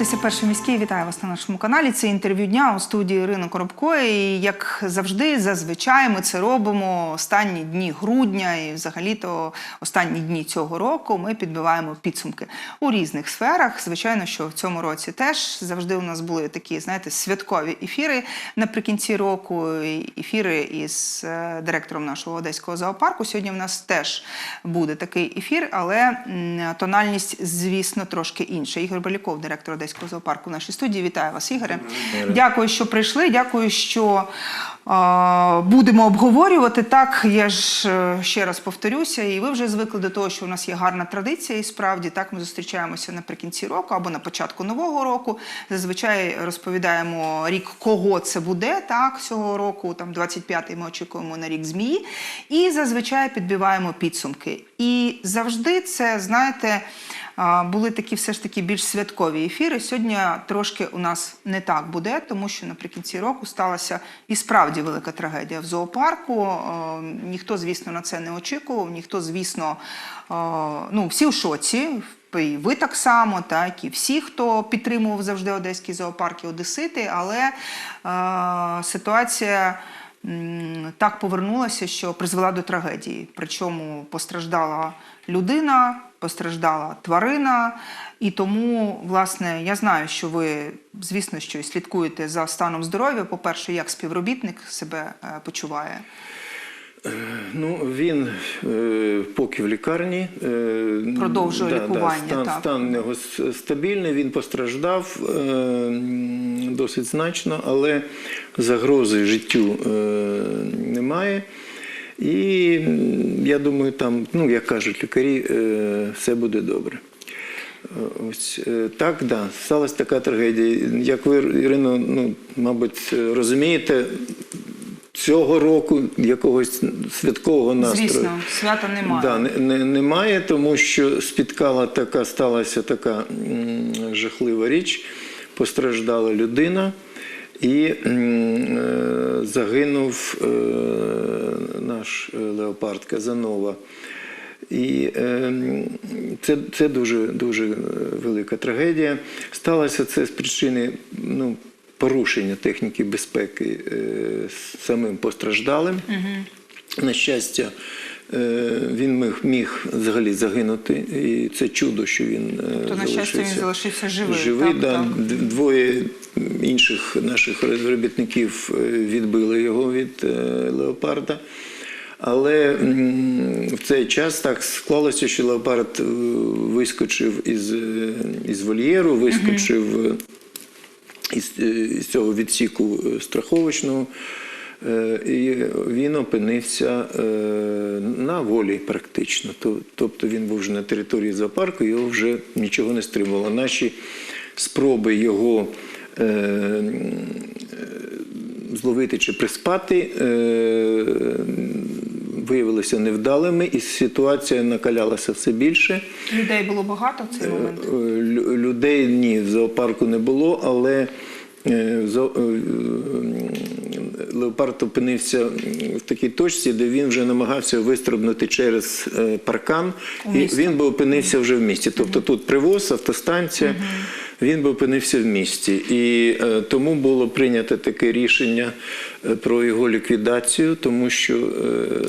дивитеся перший міський. Вітаю вас на нашому каналі. Це інтерв'ю дня у студії Ірини Коробко. І як завжди, зазвичай ми це робимо останні дні грудня і взагалі-то останні дні цього року. Ми підбиваємо підсумки у різних сферах. Звичайно, що в цьому році теж завжди у нас були такі, знаєте, святкові ефіри наприкінці року. Ефіри із е, директором нашого одеського зоопарку. Сьогодні в нас теж буде такий ефір, але тональність, звісно, трошки інша. Ігор Баляков, директор одеського зоопарку в нашій студії. Вітаю вас, Ігоре. Дякую, що прийшли. Дякую, що е, будемо обговорювати. Так, я ж е, ще раз повторюся, і ви вже звикли до того, що у нас є гарна традиція, і справді так ми зустрічаємося наприкінці року або на початку нового року. Зазвичай розповідаємо рік, кого це буде. Так, цього року, там 25-й ми очікуємо на рік змії, і зазвичай підбиваємо підсумки. І завжди це, знаєте. Були такі все ж таки більш святкові ефіри. Сьогодні трошки у нас не так буде, тому що наприкінці року сталася і справді велика трагедія в зоопарку. Е, Ніхто, звісно, на це не очікував. Ніхто, звісно, е, ну всі в шоці. І ви так само, так і всі, хто підтримував завжди одеський зоопарк і одесити, але е, ситуація так повернулася, що призвела до трагедії. Причому постраждала людина, постраждала тварина. І тому, власне, я знаю, що ви, звісно, що слідкуєте за станом здоров'я. По-перше, як співробітник себе е, почуває. Ну, він е, поки в лікарні. Е, Продовжує лікування, стан, так. стан с- стабільний, він постраждав е, досить значно, але загрози життю е, немає. І я думаю, там, ну, як кажуть лікарі, е, все буде добре. Ось так, да, сталася така трагедія. Як ви, Ірино, ну, мабуть, розумієте, цього року якогось святкового настрою. Звісно, свята немає. Да, не, не, немає, тому що спіткала така, сталася така м, жахлива річ. Постраждала людина і м, е, загинув е, наш е, леопард Казанова. І е, це, це дуже, дуже е, велика трагедія. Сталося це з причини ну, порушення техніки безпеки е, самим постраждалим. На щастя, е, він міг, міг взагалі загинути, і це чудо, що він е, То, на щастя, він залишився живий, Живий, так, да. так. Двоє інших наших робітників відбили його від леопарда. Але в цей час так склалося, що леопард вискочив із, із вольєру, вискочив із, е, цього відсіку е, страховочного. Е, І він опинився на волі практично. Тобто він був вже на території зоопарку, його вже нічого не стримувало. Наші спроби його зловити чи приспати виявилися невдалими, і ситуація накалялася все більше. Людей було багато в цей момент. Е, лю- Людей ні, в зоопарку не було, але е, е, е, леопард опинився в такій точці, де він вже намагався вистрибнути через е, паркан, і він би опинився вже в місті. Тобто тут привоз, автостанція, він би опинився в місті. І е, тому було прийнято таке рішення е, про його ліквідацію, тому що е,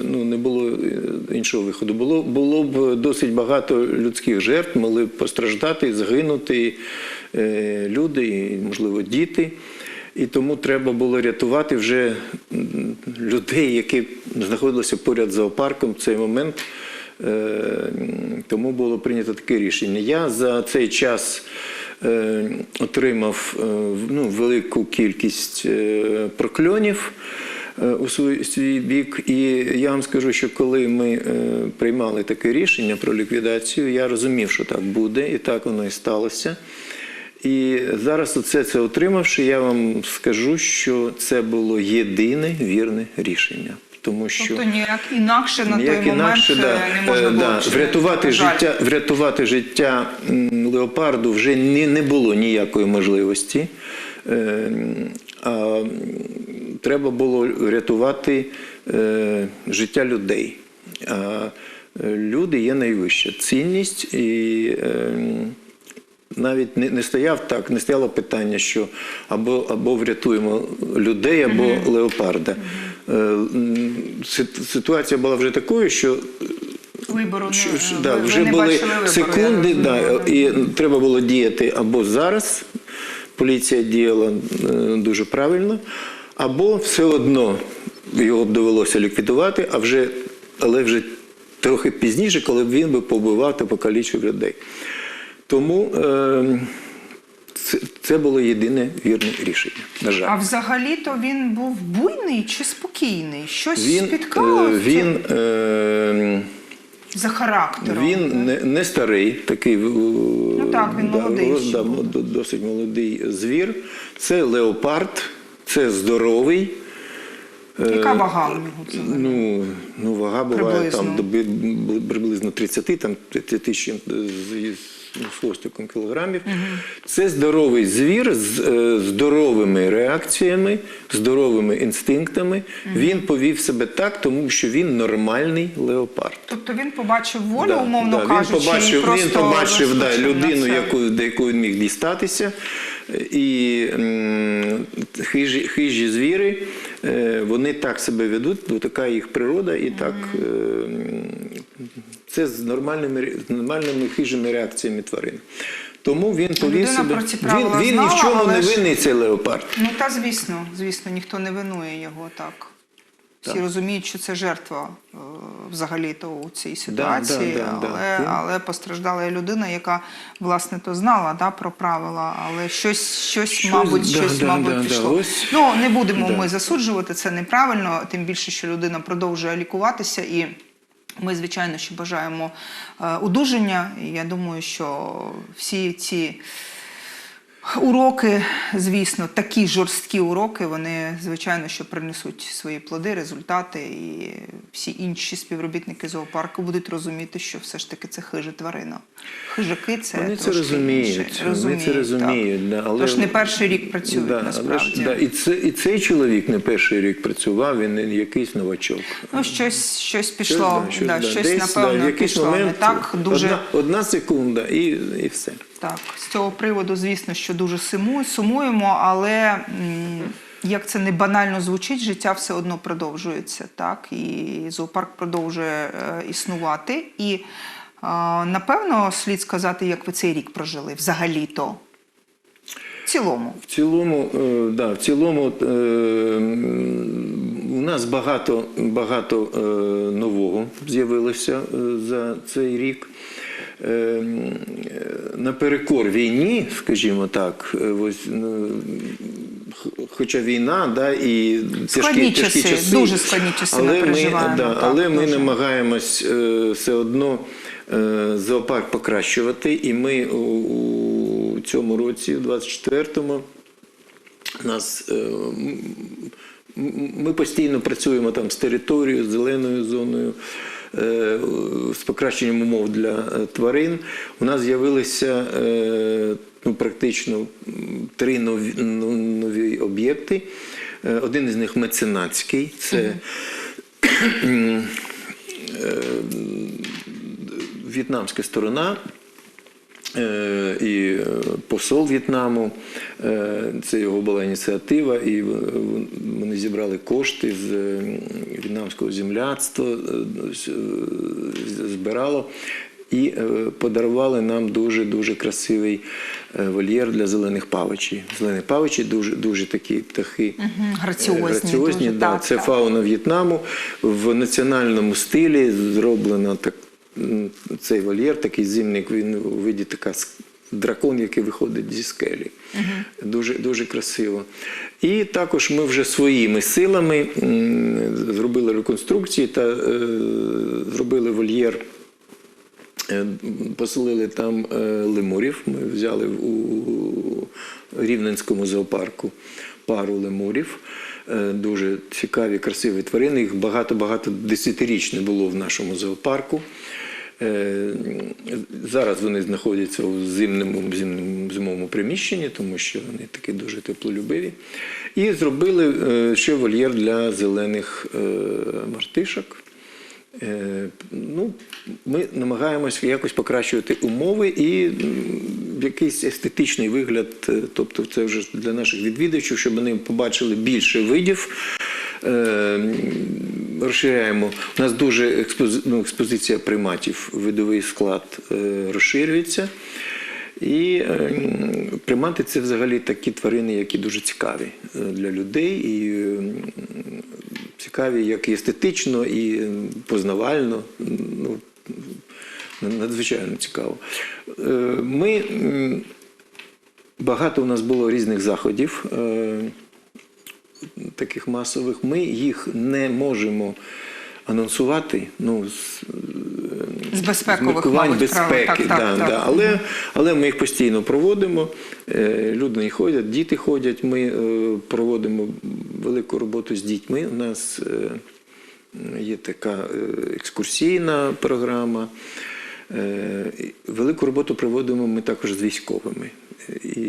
ну, не було іншого виходу. Було, було б досить багато людських жертв, могли б постраждати, загинути люди, і, можливо, діти. І тому треба було рятувати вже людей, які знаходилися поряд з зоопарком в цей момент. Тому було прийнято таке рішення. Я за цей час отримав е, ну, велику кількість е, прокльонів е, у свій, бік. І я вам скажу, що коли ми е, приймали таке рішення про ліквідацію, я розумів, що так буде, і так воно і сталося. І зараз оце це отримавши, я вам скажу, що це було єдине вірне рішення. Тому що Тобто ніяк інакше на той Ніяк момент інакше, е, да, не можна е, було да, врятувати жаль. життя, врятувати життя леопарду вже не, не було ніякої можливості. Е, А треба було рятувати е, життя людей. А е, люди є найвища цінність і. е, навіть не, не стояв так, не стояло питання, що або, або врятуємо людей, або леопарда. Е, м, сит- Ситуація була вже такою, що Вибору що- що, да, ви вже не були вибору, секунди, да, і треба було діяти або зараз, поліція діяла е, дуже правильно, або все одно його б довелося ліквідувати, а вже, але вже трохи пізніше, коли б він би побивав та покалічив людей. Тому е, це, це було єдине вірне рішення. На жаль. А взагалі-то він був буйний чи спокійний? Щось Він, спіткало е, він, е, за характером. Він не, не старий, такий ну, так, він молодий ще да, досить молодий звір. Це леопард, це здоровий. Яка вага у нього? Ну, ну вага буває Приблизно. там до приблизно 30, там тисячі з, з, ну, хвостиком кілограмів. Це здоровий звір з е, здоровими реакціями, здоровими інстинктами. Він повів себе так, тому що він нормальний леопард. Тобто він побачив волю, Да, умовно да, кажучи, він побачив, і просто він побачив да, людину, яку, до якої він міг дістатися. І м, хижі, хижі звіри, е, вони так себе ведуть, бо така їх природа, і так е, це з нормальними, з нормальними хижими реакціями тварин. Тому він повів себе. Він, він ні в чому не винний цей леопард. Ну та звісно, звісно, ніхто не винує його так. Всі Так. розуміють, що це жертва е, взагалі-то у цій ситуації, да, да, але, да. але постраждала людина, яка власне то знала да, про правила, але щось, щось, Щось, мабуть, да, щось, да, мабуть, да, да, пішло. ось. Ну не будемо Да. ми засуджувати це неправильно, тим більше, що людина продовжує лікуватися і. Ми, звичайно, що бажаємо е, одужання. Я думаю, що всі ці Уроки, звісно, такі жорсткі уроки, вони, звичайно, що принесуть свої плоди, результати, і всі інші співробітники зоопарку будуть розуміти, що все ж таки це хижа тварина. Хижаки це Вони це розуміють, інше. вони це розуміють, да, але- Тож не перший рік працюють Да, але насправді. ж, да, і, це, і цей чоловік не перший рік працював, він якийсь новачок. Ну, щось, щось пішло, Щось, да, да, щось, десь, напевно, да, пішло не так. Дуже одна, одна секунда і, і все. Так, з цього приводу, звісно, що дуже сумуємо, але як це не банально звучить, життя все одно продовжується, так і зоопарк продовжує е, існувати. І е, напевно слід сказати, як ви цей рік прожили взагалі-то. В цілому. В цілому, е, да, в цілому у нас багато, багато нового з'явилося за цей рік. Наперекор війні, скажімо так, е, ось, ну, хоча війна, да, і тяжкі, Складні тяжкі часи, часи, дуже складні часи але ми, переживаємо, да, так, але ми дуже. намагаємось е, все одно е, зоопарк покращувати, і ми у, у цьому році, в 24-му, нас ми постійно працюємо там з територією, з зеленою зоною, з покращенням умов для е, тварин. У нас з'явилися е, ну, практично три нові, ну, нові об'єкти. Е, Один із них меценатський. Це е, в'єтнамська сторона. Е, І е, посол В'єтнаму, е, це його була ініціатива, і вони зібрали кошти з в'єтнамського земляцтва, збирало і подарували нам дуже дуже красивий вольєр для зелених павичів. Зелені павичі дуже дуже такі птахи. Граціозні граціозні дуже, да, так, це так. фауна В'єтнаму в національному стилі зроблено так. Цей вольєр, такий зимник, він у виді така дракон, який виходить зі скелі. Дуже, дуже красиво. І також ми вже своїми силами зробили реконструкції та е, зробили вольєр. Е, Поселили там е, лемурів. Ми взяли у Рівненському зоопарку пару лемурів. Дуже цікаві, красиві тварини. Їх багато-багато десятиріч не було в нашому зоопарку. Е, Зараз вони знаходяться у зимному, зимовому приміщенні, тому що вони такі дуже теплолюбиві. І зробили е, ще вольєр для зелених е, мартишок. Ну, ми намагаємося якось покращувати умови і якийсь естетичний вигляд, тобто це вже для наших відвідувачів, щоб вони побачили більше видів. Е, Розширяємо. У нас дуже ну, експозиція приматів, видовий склад е, розширюється. І е, примати це взагалі такі тварини, які дуже цікаві для людей. І цікаві як і естетично, і познавально. Ну, надзвичайно цікаво. Ми багато у нас було різних заходів. Таких масових, ми їх не можемо анонсувати. Ну, з, З безпекових, мабуть, безпеки, Так, так, да, так. Да. Але, але ми їх постійно проводимо. Е, Люди ходять, діти ходять. Ми е, проводимо велику роботу з дітьми. У нас е, є така екскурсійна програма. Велику роботу проводимо ми також з військовими. І,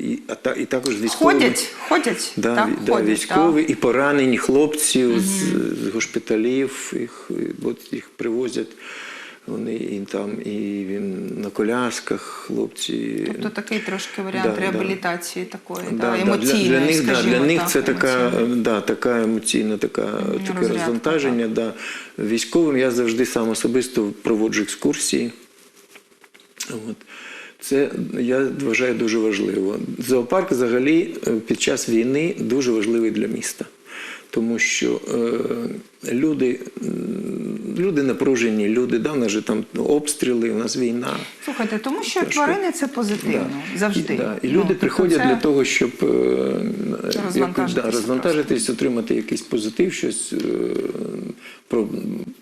і, а та, і також з військовими. Ходять, ходять, Да, так, да, ходять, військові і поранені хлопці з, з госпіталів, їх, от їх привозять. Вони і там, і він на колясках, хлопці. Тобто такий трошки варіант Да, да. реабілітації такої, Да, да, да, емоційної, для, для них, да, скажімо для них так, це така, да, така емоційна, така, таке розвантаження. Да. Військовим я завжди сам особисто проводжу екскурсії. От. Це я вважаю дуже важливо. Зоопарк взагалі е, під час війни дуже важливий для міста. Тому що е, люди, люди напружені, люди, да, в нас же там обстріли, у нас війна. Слухайте, тому що Тяжко. тварини це позитивно завжди. І, да, і Ну, люди тобто приходять це- для того, щоб е, Розвантажитися якось, да, розвантажитись, отримати якийсь позитив, щось е, про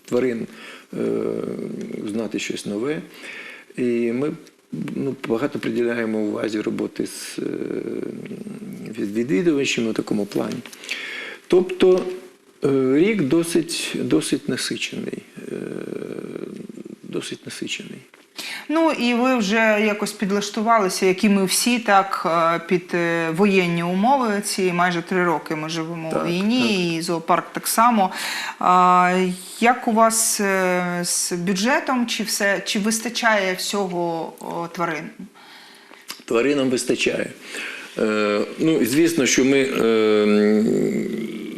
тварин, е, знати щось нове. І ми ну, багато приділяємо увазі роботи з е, відвідувачами у такому плані. Тобто е, рік досить, досить насичений. е, Досить насичений. Ну і ви вже якось підлаштувалися, як і ми всі, так е, під е, воєнні умови. Ці майже три роки ми живемо Так, у війні, і зоопарк так само. А, як у вас е, з бюджетом? Чи все чи вистачає всього тварин? Тваринам вистачає. Е, ну, звісно, що ми е,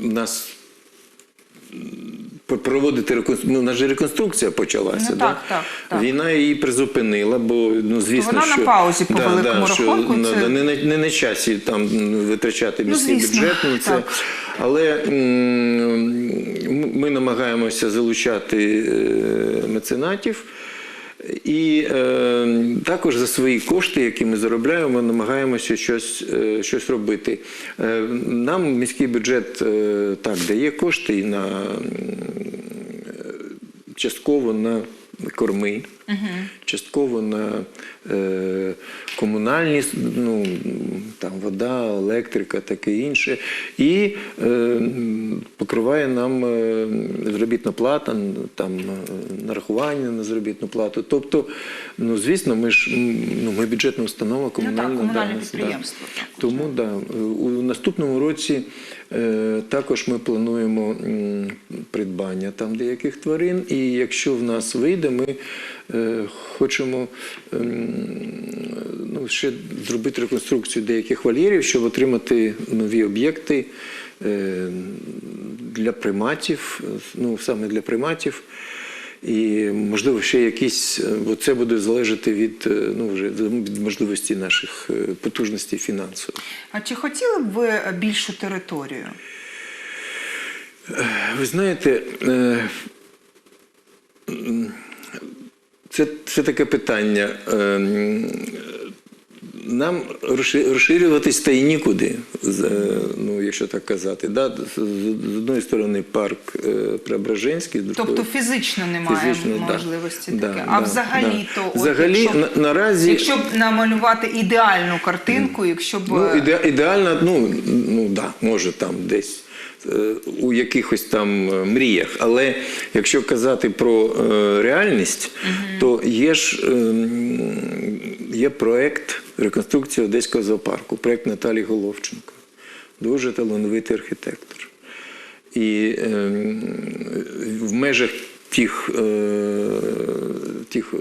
нас проводити реконструкцію. Ну, у ж реконструкція почалася. Ну, да? так, так, так. Війна її призупинила, бо ну, звісно, вона на що, паузі, по великому що рахунку, Що, це- не, на- не на часі там витрачати міський ну, бюджет. Ну, це, так. але м, ми намагаємося залучати е, меценатів. І е, також за свої кошти, які ми заробляємо, ми намагаємося щось, е, щось робити. Е, нам міський бюджет е, так дає кошти і на е, частково на корми, частково на е, комунальні, ну, там вода, електрика, таке інше. І е, покриває нам е, заробітна плата, там е, нарахування на заробітну плату. Тобто, ну звісно, ми ж ну, ми бюджетна установа, комунальна, комунальне да, підприємство, Да. так, Тому да, у наступному році е, також ми плануємо м, придбання там деяких тварин. І якщо в нас вийде, ми е, хочемо ем, ну, ще зробити реконструкцію деяких вольєрів, щоб отримати нові об'єкти е, для приматів, е, ну саме для приматів. І можливо ще якісь, е, бо це буде залежати від е, ну вже від можливості наших е, потужностей фінансових. А чи хотіли б ви більшу територію? Ви знаєте, е, це, це таке питання. Нам розши- розширюватись та й нікуди, е, ну, якщо так казати. Да? З, з одної сторони парк е, Преображенський, другої Тобто фізично немає Фізично, можливості Да, таке. да, а взагалі да. то от Взагалі, якщо, на- наразі- якщо б намалювати ідеальну картинку, якщо б Ну, іде, ідеально, ну, ну да, може там десь е, у якихось там мріях. Але якщо казати про реальність, то є ж е, м, є проект реконструкції Одеського зоопарку, проект Наталі Головченко. Дуже талановитий архітектор. І е, в межах тих, е, тих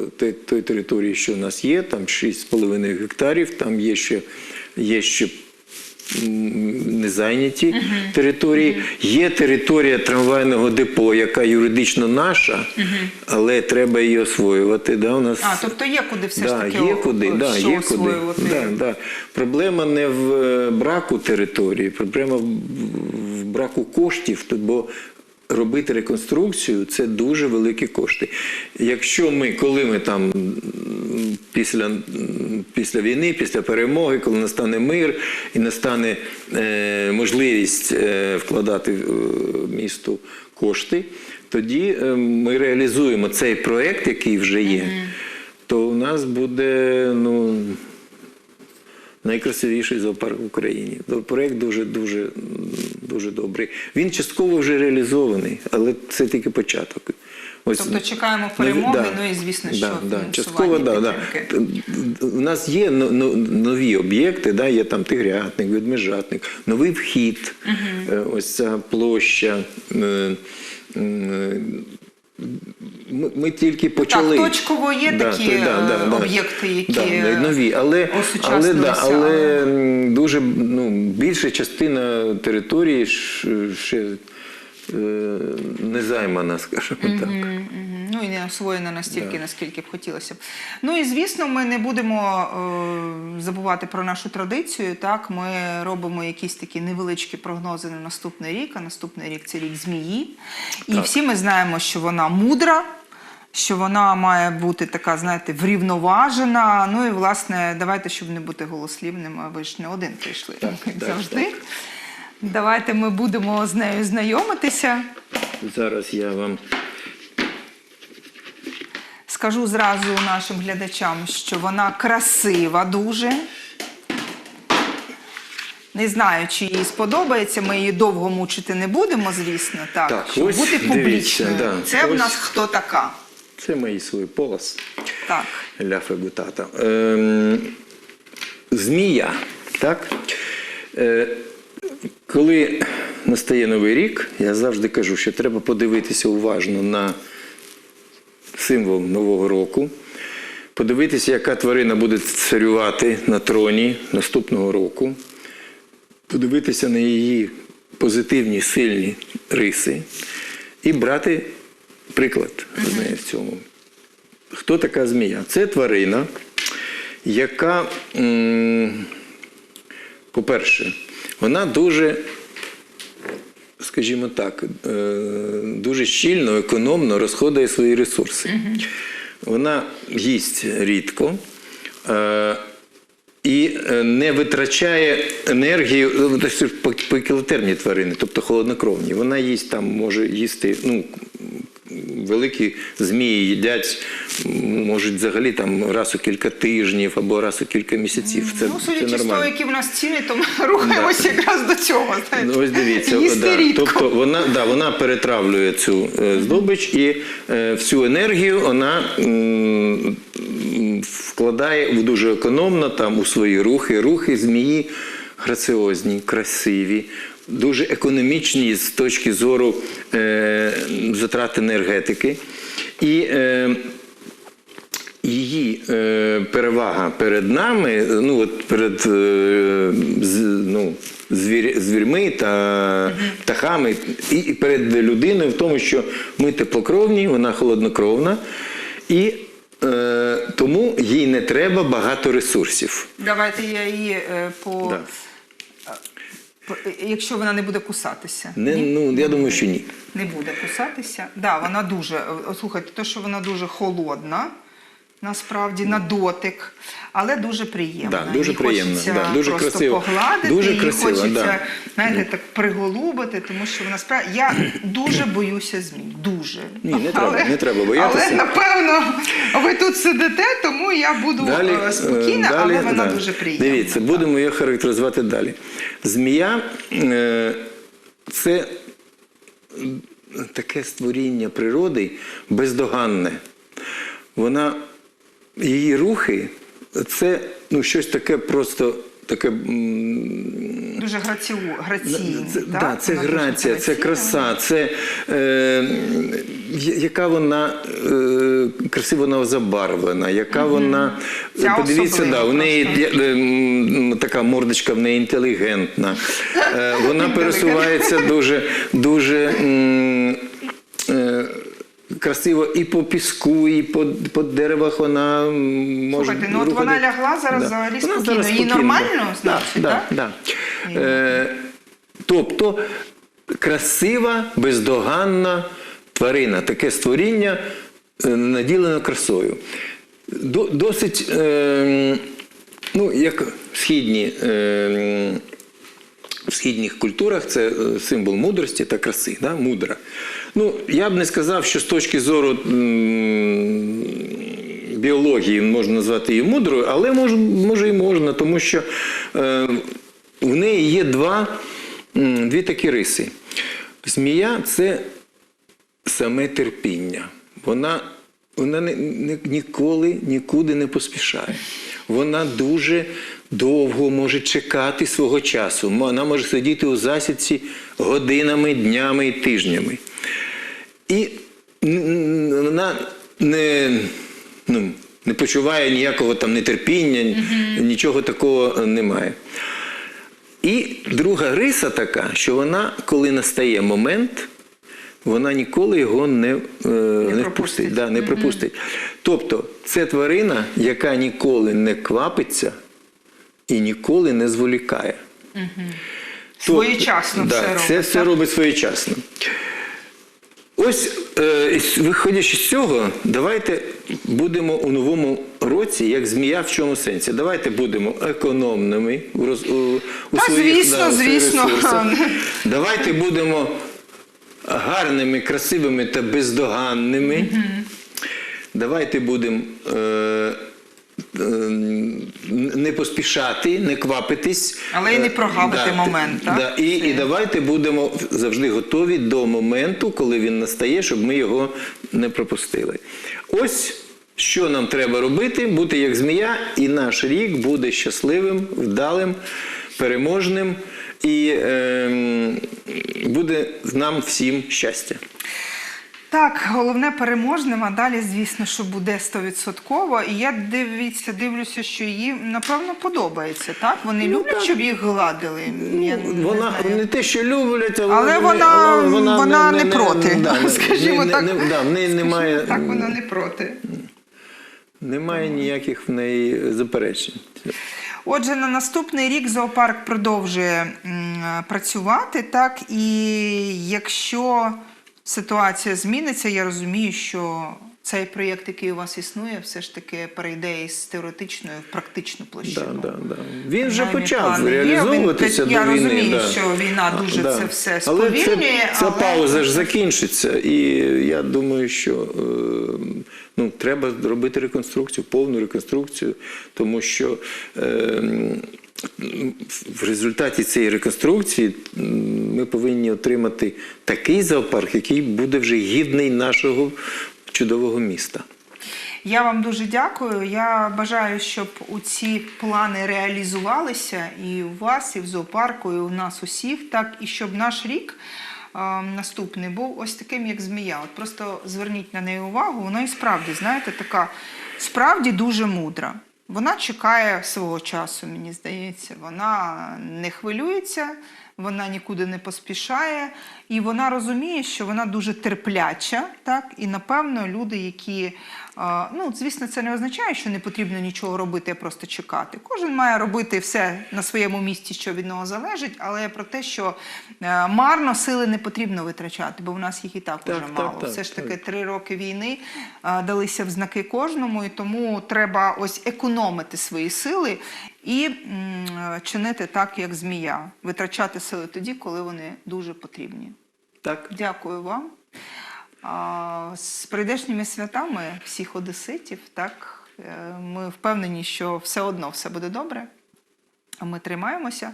тої території, що у нас є, там 6,5 гектарів, там є ще, є ще м, незайняті території. Є територія трамвайного депо, яка юридично наша, але треба її освоювати. Да, у нас... А, тобто є куди все ж таки є о- куди, да, що є куди. освоювати. Да, да. Проблема не в е, браку території, проблема в браку коштів, бо робити реконструкцію це дуже великі кошти. Якщо ми, коли ми там після, після війни, після перемоги, коли настане мир і настане е, можливість е, вкладати в е, місту кошти, тоді е, ми реалізуємо цей проект, який вже є, то у нас буде ну, найкрасивіший зоопарк в Україні. То Проект дуже, дуже, дуже добрий. Він частково вже реалізований, але це тільки початок. Ось, Тобто чекаємо перемоги, да, ну і звісно, да, що да, частково, да, да. У нас є но- но- нові об'єкти, да, є там тигрятник, ведмежатник, новий вхід, е, ось ця площа. Ми, ми тільки почали. Так, точково є такі, е, об'єкти, які, да, да, нові, але, але, да, але дуже ну, більша частина території ж- е, не займана, скажімо так. Мгм. Ну і не освоєна настільки, наскільки б хотілося б. Ну і звісно, ми не будемо е, забувати про нашу традицію. Так, ми робимо якісь такі невеличкі прогнози на наступний рік. А наступний рік це рік змії. І Так. всі ми знаємо, що вона мудра. Що вона має бути така, знаєте, врівноважена. Ну і власне, давайте, щоб не бути голослівним, ви ж не один прийшли, Так, як так, завжди. так. Давайте ми будемо з нею знайомитися. Зараз я вам Скажу зразу нашим глядачам, що вона красива дуже. Не знаю, чи їй сподобається. Ми її довго мучити не будемо, звісно. Так, Так, щоб ось бути публічною. да, Це в нас хто така? Це мої свої полос. Так. Ля фегутата. Ем, змія. Так? Е, коли настає Новий рік, я завжди кажу, що треба подивитися уважно на символ Нового року, подивитися, яка тварина буде царювати на троні наступного року, подивитися на її позитивні, сильні риси і брати приклад з неї в цьому. Хто така змія? Це тварина, яка, по-перше, вона дуже, скажімо так, е, дуже щільно, економно розходує свої ресурси. Вона їсть рідко. е, І е, не витрачає енергію, ж по- покілотермні тварини, тобто холоднокровні. Вона їсть там, може їсти, ну, великі змії їдять, можуть взагалі там раз у кілька тижнів або раз у кілька місяців. Це, ну, це судячи з того, які в нас ціни, то ми рухаємося якраз до цього. Знаєте. Ну, ось дивіться, да. рідко. тобто вона, да, вона перетравлює цю е, здобич і е, всю енергію вона м, вкладає в дуже економно там у свої рухи. Рухи змії граціозні, красиві. Дуже економічні з точки зору е, затрат енергетики. І е, її е, перевага перед нами, ну от перед е, з, ну, звір, звірми та птахами, і і перед людиною в тому, що ми теплокровні, вона холоднокровна, і е, тому їй не треба багато ресурсів. Давайте я її е, по. Да. По- Якщо вона не буде кусатися. Не, Ні? ну, я думаю, що ні. не буде кусатися. Да, вона дуже, слухайте, то, що вона дуже холодна, насправді, на дотик, але дуже приємна. Да, дуже Її приємна, Хочеться да, дуже просто красиво. погладити, Дуже її красиво, хочеться, да. знаєте, так приголубити, тому що вона справді. Я дуже боюся змій. Дуже. Ні, не треба, не треба боятися. Але напевно ви тут сидите, тому я буду е, спокійна, е, але вона да. дуже приємна. Дивіться, будемо її характеризувати далі. Змія е, це таке створіння природи бездоганне. Вона, її рухи це ну, щось таке просто таке. Дуже грацію, граційний. це, так? да, це Вона дуже грація, це краса, це е, яка вона е, красиво вона забарвлена, яка вона. Ця Подивіться, да, у неї е, така мордочка в неї інтелігентна. Е, вона пересувається дуже, дуже. м, е, Красиво і по піску, і по, по деревах вона може. Слухайте, ну от вона лягла зараз взагалі Вона спокійно. зараз Їй спокійно, нормально, да. значить, да, так? Да, да. Е, тобто красива, бездоганна тварина, таке створіння е, наділено красою. До, досить, е, ну, як східні. Е, в східних культурах це е, символ мудрості та краси, да? мудра. Ну, я б не сказав, що з точки зору біології можна назвати її мудрою, але може, може і можна, тому що е, в неї є два, дві такі риси. Змія це саме терпіння. Вона, вона не, не- ніколи нікуди не поспішає. Вона дуже довго може чекати свого часу. Вона може сидіти у засідці годинами, днями і тижнями. І вона не, ну, не почуває ніякого там нетерпіння, нічого такого немає. І друга риса така, що вона, коли настає момент, вона ніколи його не, е, не, пропустить. впустить, да, не пропустить. Тобто це тварина, яка ніколи не квапиться і ніколи не зволікає. Своєчасно да, все Це робить, все так? робить своєчасно. Ось, е, виходячи з цього, давайте будемо у новому році, як змія в чому сенсі. Давайте будемо економними у, у, Та, своїх, звісно, да, звісно. ресурсах. Давайте будемо гарними, красивими та бездоганними. Давайте будемо е, не поспішати, не квапитись. Але й не Е, прогавити да, момент, так? Да, і, і давайте будемо завжди готові до моменту, коли він настає, щоб ми його не пропустили. Ось що нам треба робити: бути як змія, і наш рік буде щасливим, вдалим, переможним, і ем, буде нам всім щастя. Так, головне переможним, а далі, звісно, що буде стовідсотково. І я дивіться, дивлюся, що їй напевно подобається. Так, вони люблять, так. щоб їх гладили. Я Вона знаю. не те, що люблять, але, Але вона- але вона не проти, да, скажімо не- так. не- да, в неї немає, Так, вона не проти. немає ніяких в неї заперечень. Отже, на наступний рік зоопарк продовжує м, працювати, так і якщо ситуація зміниться, я розумію, що цей проєкт, який у вас існує, все ж таки перейде із теоретичної в практичну Да, площину. да, да. Він вже почав реалізовуватися Він- до я війни. розумію, да. що війна дуже Да. це все Але сповільнює, це, ця але- пауза ж закінчиться. І я думаю, що е, ну, треба робити реконструкцію, повну реконструкцію, тому що. Е, в результаті цієї реконструкції ми повинні отримати такий зоопарк, який буде вже гідний нашого чудового міста. Я вам дуже дякую. Я бажаю, щоб у ці плани реалізувалися і у вас, і в зоопарку, і у нас усіх, так і щоб наш рік наступний був ось таким, як змія. От просто зверніть на неї увагу. Вона і справді, знаєте, така справді дуже мудра. Вона чекає свого часу, мені здається. Вона не хвилюється, вона нікуди не поспішає, і вона розуміє, що вона дуже терпляча, так і напевно люди, які ну звісно, це не означає, що не потрібно нічого робити, а просто чекати. Кожен має робити все на своєму місці, що від нього залежить, але про те, що е, марно сили не потрібно витрачати, бо в нас їх і так, Так, уже так, мало. так, все ж таки так. три роки війни далися в знаки кожному, і тому треба ось економити свої сили і чинити так, як змія, витрачати сили тоді, коли вони дуже потрібні. Так? Дякую вам. З прийдешніми святами всіх одеситів, так е, ми впевнені, що все одно все буде добре. Ми тримаємося,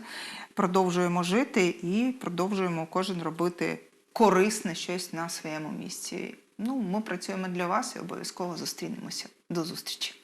продовжуємо жити і продовжуємо кожен робити корисне щось на своєму місці. Ну, ми працюємо для вас і обов'язково зустрінемося. До зустрічі.